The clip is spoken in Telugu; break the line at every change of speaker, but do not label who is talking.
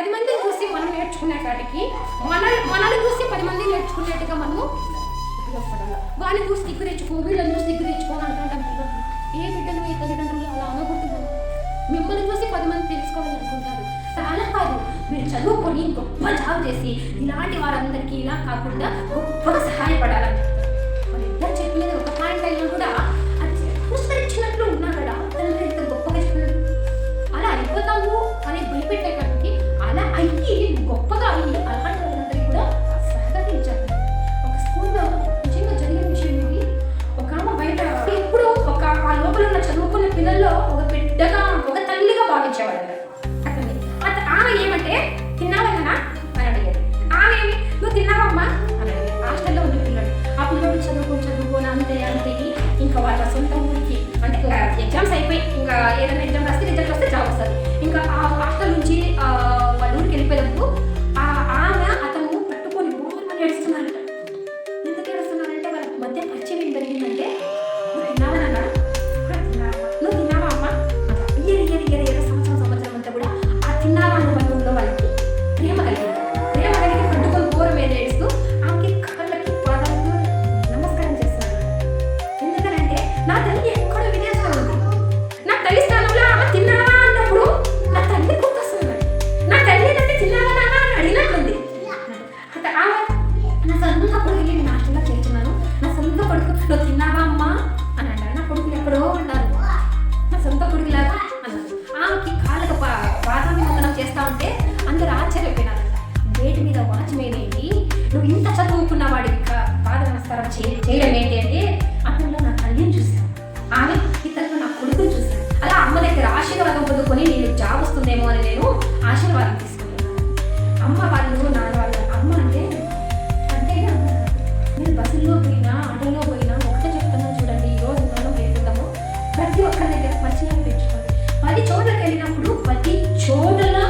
పది మందిని చూసి మనం నేర్చుకునేటటికి మన మనల్ని చూసి పది మంది నేర్చుకునేట్టుగా మనము వాళ్ళని చూసి దిగ్గు తెచ్చుకో వీళ్ళని చూసి దిగ్గు తెచ్చుకో అంటుంటాం. ఏ బిడ్డలు ఏ తల్లిదండ్రులు అలా అనకూడదు మిమ్మల్ని చూసి పది మంది తెలుసుకోవాలనుకుంటారు అలా కాదు. మీరు చదువుకొని గొప్ప జాబ్ చేసి ఇలాంటి వారందరికీ ఇలా కాకుండా గొప్పగా సహాయపడాలి. చదువుకొని చదువుకొని అంతే అంతే ఇంకా వాళ్ళ సొంత ఊరికి అంటే ఇంకా ఎగ్జామ్స్ అయిపోయి ఇంకా ఏదైనా ఎగ్జామ్ రాస్తే రిజల్ట్ వస్తే జాబ్ వస్తుంది. ఇంకా ఆ హాస్టల్ నుంచి వాళ్ళ ఊరికి వెళ్ళిపోయినప్పుడు ఆ ఆమె అతను పట్టుకొని బోర్మని ఏడుస్తున్నారట. ఎందుకు ఏడుస్తున్నారంటే వాళ్ళ మధ్య పరిచయం ఏం జరిగిందంటే నువ్వు తిన్నావా నాన్న? నువ్వు తిన్నావా అమ్మ? ఇయర్ ఇయర్ ఇయర్ ఇయర్ సంవత్సరం సంవత్సరం అంతా కూడా ఆ తిన్నావా నా తల్లి ఎక్కడో విదేశాలు ఉంది నా తల్లి స్థానంలో ఆమె తిన్నావా అన్నప్పుడు నా తల్లి గుర్తొస్తుంది నా తల్లి నన్ను తిన్నావా నాన్న అని అడిగినట్టుంది అంటే ఆమె నా సొంత కొడుకు నేను నాశనంగా చేర్చున్నాను. నా సొంత కొడుకు నువ్వు తిన్నావా అమ్మా? అని అన్నాడు నా కొడుకులు ఎక్కడో ఉన్నారు. నా సొంత కొడుకులాగా అన్నారు. ఆమెకి కాళ్ళకు పా- పాదాభివందనం చేస్తా ఉంటే అందరూ ఆశ్చర్యపోయినారు. గేటు మీద వాచ్మెన్ ఏంటి? నువ్వు ఇంత చదువుకున్న వాడికి కా- పాద నమస్కారం చేయ- చేయడం ఏంటి అంటే ఆశీర్వాదం పొందుకొని నేను జాబ్ వస్తుందేమో అని నేను ఆశీర్వాదం తీసుకున్నాను. అమ్మ వాళ్ళు నాన్న వాళ్ళు అమ్మ అంటే అంటే నేను బస్సుల్లో పోయినా ఆటోలో పోయినా ఒకటే చెప్తున్నాను చూడండి ఈ రోజు ఉన్నాను వెళ్తున్నాము. ప్రతి ఒక్కరి దగ్గర పరిచయం పెంచుకోండి. పది చోట్లకి వెళ్ళినప్పుడు ప్రతి చోటలో